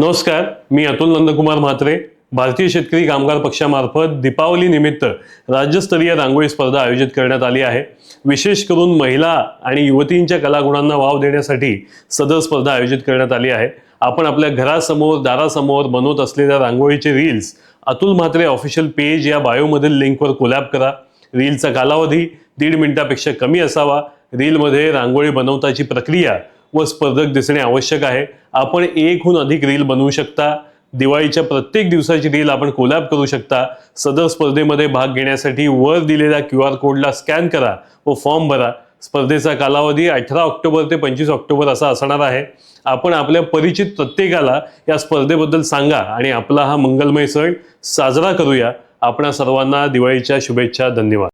नमस्कार मी अतुल नंदकुमार म्हात्रे भारतीय शेतकरी कामगार पक्षामार्फत दीपावली निमित्त राज्यस्तरीय रांगोळी स्पर्धा आयोजित करण्यात आली आहे. विशेष करून महिला आणि युवतींच्या कलागुणांना वाव देण्यासाठी सदर स्पर्धा आयोजित करण्यात आली आहे. आपण आपल्या घरासमोर दारासमोर बनवत असलेल्या रांगोळीचे reels Atul Mhatre official page या बायोमधील लिंकवर कोलॅब करा. रीलचा कालावधी दीड मिनिटापेक्षा कमी असावा. रीलमध्ये रांगोळी बनवताची प्रक्रिया व स्पर्धक दिसणे आवश्यक आहे. आपण एकहून अधिक रील बनवू शकता. दिवाळीच्या प्रत्येक दिवसाची रील आपण कोलॅब करू शकता. सदर स्पर्धेमध्ये भाग घेण्यासाठी वर दिलेल्या क्यू आर कोडला स्कॅन करा व फॉर्म भरा. स्पर्धेचा कालावधी अठरा ऑक्टोबर ते पंचवीस ऑक्टोबर असा असणार आहे. आपण आपल्या परिचित प्रत्येकाला या स्पर्धेबद्दल सांगा आणि आपला हा मंगलमय सण साजरा करूया. आपणा सर्वांना दिवाळीच्या शुभेच्छा. धन्यवाद.